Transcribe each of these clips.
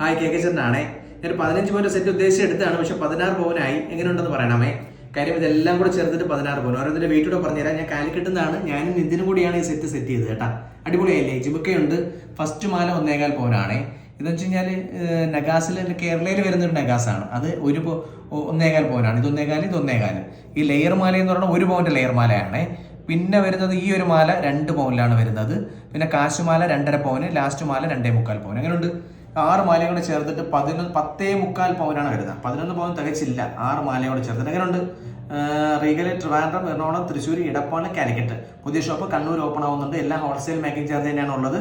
Hi K K ചേട്ടനാണേ. ഞാൻ പതിനഞ്ച് point set ഉദ്ദേശിച്ച് എടുത്താണ് പക്ഷെ പതിനാറ് പവനായി. എങ്ങനെയുണ്ടെന്ന് പറയണമേ. കാര്യം ഇതെല്ലാം കൂടെ ചേർത്തിട്ട് പതിനാറ് പവൻ ഓരോന്നിന്റെ കൂടെ പറഞ്ഞുതരാം. ഞാൻ കാലിക്കട്ടുന്നതാണ് ഞാനും നിന്തിനും കൂടിയാണ് ഈ സെറ്റ് സെറ്റ് ചെയ്തത് കേട്ടാ. അടിപൊളിയായില്ലേ? ജിമുക്കയുണ്ട്. ഫസ്റ്റ് മാല ഒന്നേകാൽ പവനാണേ. ഇതെന്ന് വെച്ച് കഴിഞ്ഞാൽ നഗാസിൽ കേരളയിൽ വരുന്ന ഒരു നഗാസാണ്. അത് ഒരു ഒന്നേകാൽ പവനാണ്. ഇത് ഒന്നേകാൽ ഇത് ഒന്നേകാൽ ഈ ലെയർ മാല എന്ന് പറഞ്ഞാൽ ഒരു പവന്റെ ലെയർ മാലയാണ്. പിന്നെ വരുന്നത് ഈ ഒരു മാല രണ്ട് പവനിലാണ് വരുന്നത്. പിന്നെ കാശുമാല രണ്ടര പവന് ലാസ്റ്റ് മാല രണ്ടേ മുക്കാൽ പവൻ അങ്ങനെയുണ്ട് ആറ് മാലയോട് ചേർത്തിട്ട് പതിനൊന്ന് പത്തേ മുക്കാൽ പവനാണ് വരുന്നത്. പതിനൊന്ന് പവൻ തികച്ചില്ല. ആറ് മാലയോട് ചേർത്തിട്ട് അങ്ങനെയുണ്ട് റീഗൽ ട്രിവാൻഡ്രം എറണാകുളം തൃശ്ശൂർ ഇടപ്പാൾ കാലിക്കറ്റ്. പുതിയ ഷോപ്പ് കണ്ണൂർ ഓപ്പൺ ആവുന്നുണ്ട്. എല്ലാം ഹോൾസെയിൽ മേക്കിംഗ് ചാർജ് തന്നെയാണ് ഉള്ളത്.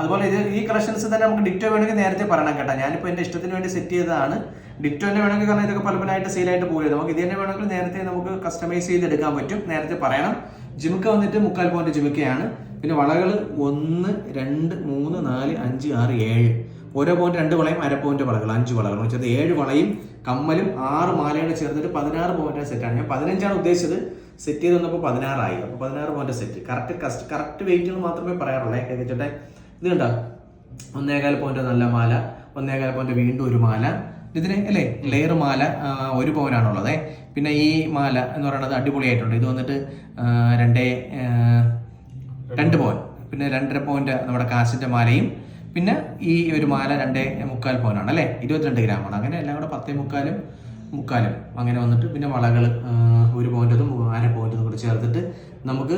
അതുപോലെ ഇത് ഈ കളക്ഷൻസ് തന്നെ നമുക്ക് ഡിറ്റോ വേണമെങ്കിൽ നേരത്തെ പറയണം കേട്ടോ. ഞാനിപ്പോൾ എന്റെ ഇഷ്ടത്തിന് വേണ്ടി സെറ്റ് ചെയ്തതാണ്. ഡിറ്റോ തന്നെ വേണമെങ്കിൽ കാരണം ഇതൊക്കെ പല പലതായിട്ട് സെയിലായിട്ട് പോയത് നമുക്ക് ഇത് തന്നെ വേണമെങ്കിൽ നേരത്തെ നമുക്ക് കസ്റ്റമൈസ് ചെയ്ത് എടുക്കാൻ പറ്റും. നേരത്തെ പറയണം. ജിമുക്ക വന്നിട്ട് മുക്കാൽ പോയിന്റ് ജിമുക്കയാണ്. പിന്നെ വളകൾ ഒന്ന് രണ്ട് മൂന്ന് നാല് അഞ്ച് ആറ് ഏഴ്. ഓരോ പോയിന്റ് രണ്ട് വളയും അര പോയിന്റ് വളകൾ അഞ്ച് വളകൾ. വെച്ചത് ഏഴ് വളയും കമ്മലും ആറ് മാലയുടെ ചേർന്നിട്ട് പതിനാറ് പോയിന്റ് സെറ്റാണ് ഞാൻ പതിനഞ്ചാണ് ഉദ്ദേശിച്ചത്. സെറ്റ് ചെയ്ത് വന്നപ്പോൾ പതിനാറായി. അപ്പോൾ പതിനാറ് പോയിന്റ് സെറ്റ് കറക്റ്റ് കസ്റ്റ് കറക്റ്റ് വെയിറ്റുകൾ മാത്രമേ പറയാറുള്ളൂ. കേൾക്കട്ടെ ഇത് കണ്ടോ? ഒന്നേകാൽ പോയിന്റ് നല്ല മാല ഒന്നേകാൽ പോയിന്റ് വീണ്ടും ഒരു മാല. ഇതിന് അല്ലേ? ലെയർ മാല ഒരു പവനാണുള്ളത് പിന്നെ ഈ മാല എന്ന് പറയുന്നത് അടിപൊളിയായിട്ടുണ്ട്. ഇത് വന്നിട്ട് രണ്ടേ രണ്ട് പവൻ പിന്നെ രണ്ടര പോയിന്റ് നമ്മുടെ കാശിന്റെ മാലയും പിന്നെ ഈ ഒരു മാല രണ്ടേ മുക്കാൽ പവനാണ് അല്ലേ? ഇരുപത്തിരണ്ട് ആണ് അങ്ങനെ എല്ലാം കൂടെ പത്തേ മുക്കാലും മുക്കാലും അങ്ങനെ വന്നിട്ട് പിന്നെ വളകൾ ഒരു പോയിന്റതും അര പോയിന്റതും കൂടി ചേർത്തിട്ട് നമുക്ക്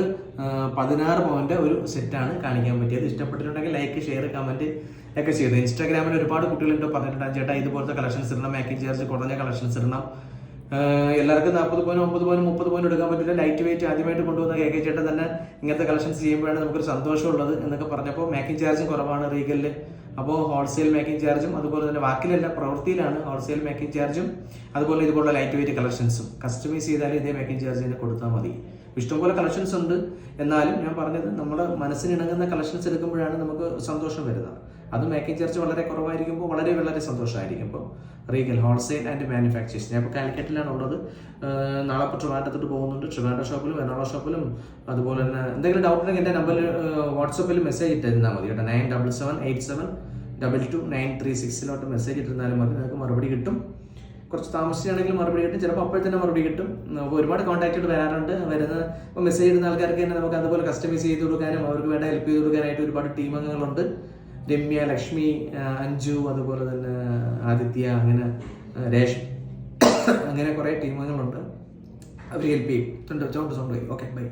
പതിനാറ് പോയിന്റ് ഒരു സെറ്റാണ് കാണിക്കാൻ പറ്റിയത്. ഇഷ്ടപ്പെട്ടിട്ടുണ്ടെങ്കിൽ ലൈക്ക് ഷെയർ കമന്റ് ഒക്കെ ചെയ്തു. ഇൻസ്റ്റാഗ്രാമിൽ ഒരുപാട് കുട്ടികളുണ്ട് പറഞ്ഞിട്ടുണ്ട് ചേട്ടാ ഇതുപോലത്തെ കളക്ഷൻസ് ഇടണം മേക്കിംഗ് ചാർജ് കുറഞ്ഞ കളക്ഷൻസ് ഇടണം. എല്ലാവർക്കും നാൽപ്പത് പോയിന്റ് ഒമ്പത് പോയിന്റ് മുപ്പത് പോയിന്റ് എടുക്കാൻ പറ്റില്ല. ലൈറ്റ് വെയിറ്റ് ആദ്യമായിട്ട് കൊണ്ടുവന്ന കെ കെ ചേട്ടൻ തന്നെ ഇങ്ങനത്തെ കളക്ഷൻസ് ചെയ്യുമ്പോഴാണ് നമുക്കൊരു സന്തോഷമുള്ളത് എന്നൊക്കെ പറഞ്ഞപ്പോൾ മേക്കിംഗ് ചാർജും കുറവാണ് റീഗലിൽ അപ്പോൾ ഹോൾസെയിൽ മേക്കിംഗ് ചാർജും അതുപോലെ തന്നെ വാക്കിലല്ല പ്രവൃത്തിയിലാണ് ഹോൾസെയിൽ മേക്കിംഗ് ചാർജും അതുപോലെ ഇതുപോലുള്ള ലൈറ്റ് വെയിറ്റ് കളക്ഷൻസും കസ്റ്റമൈസ് ചെയ്താൽ ഇതേ മേക്കിംഗ് ചാർജ് തന്നെ കൊടുത്താൽ മതി. ഇഷ്ടംപോലെ കളക്ഷൻസ് ഉണ്ട്. എന്നാലും ഞാൻ പറഞ്ഞത് നമ്മുടെ മനസ്സിന് ഇണങ്ങുന്ന കളക്ഷൻസ് എടുക്കുമ്പോഴാണ് നമുക്ക് സന്തോഷം വരുന്നത്. അത് മേക്കിംഗ് ചാർജ് വളരെ കുറവായിരിക്കുമ്പോൾ വളരെ വളരെ സന്തോഷമായിരിക്കും ഇപ്പോൾ റീഗൽ ഹോൾസെയിൽ ആൻഡ് മാനുഫാക്ചേഴ്സ് ഞാൻ ഇപ്പോൾ കാലിക്കറ്റിലാണ് ഉള്ളത്. നാളെ ഇപ്പോൾ ട്രിവാൻഡ്രത്തോട്ട് പോകുന്നുണ്ട്. ട്രിവാൻഡ്ര ഷോപ്പിലും എറണാകുളം ഷോപ്പിലും അതുപോലെ തന്നെ എന്തെങ്കിലും ഡൗട്ട് ഉണ്ടെങ്കിൽ എന്റെ നമ്പറിൽ വാട്സപ്പിൽ മെസ്സേജ് ഇട്ടിരുന്നാൽ മതി കേട്ടോ. Nine double seven eight seven double two nine three സിക്സിലോട്ട് message ഇട്ടിരുന്നാലും മതി. നിങ്ങൾക്ക് മറുപടി കിട്ടും. കുറച്ച് താമസിച്ചാണെങ്കിൽ മറുപടി കിട്ടും. ചിലപ്പോൾ അപ്പോൾ തന്നെ മറുപടി കിട്ടും. ഒരുപാട് കോൺടാക്റ്റ് വരാറുണ്ട്. വരുന്ന ഇപ്പോൾ മെസ്സേജ് ഇടുന്ന ആൾക്കാർക്ക് തന്നെ നമുക്ക് അതുപോലെ കസ്റ്റമൈസ് ചെയ്ത് കൊടുക്കാനും അവർക്ക് വേണ്ട ഹെൽപ്പ് ചെയ്ത് കൊടുക്കാനായിട്ട് ഒരുപാട് ടീം അംഗങ്ങളുണ്ട്. രമ്യ ലക്ഷ്മി അഞ്ജു അതുപോലെ തന്നെ ആദിത്യ അങ്ങനെ രേഷ് അങ്ങനെ കുറേ ടീം അംഗങ്ങളുണ്ട്. അവർ ഹെൽപ്പ് ചെയ്യും. Okay bye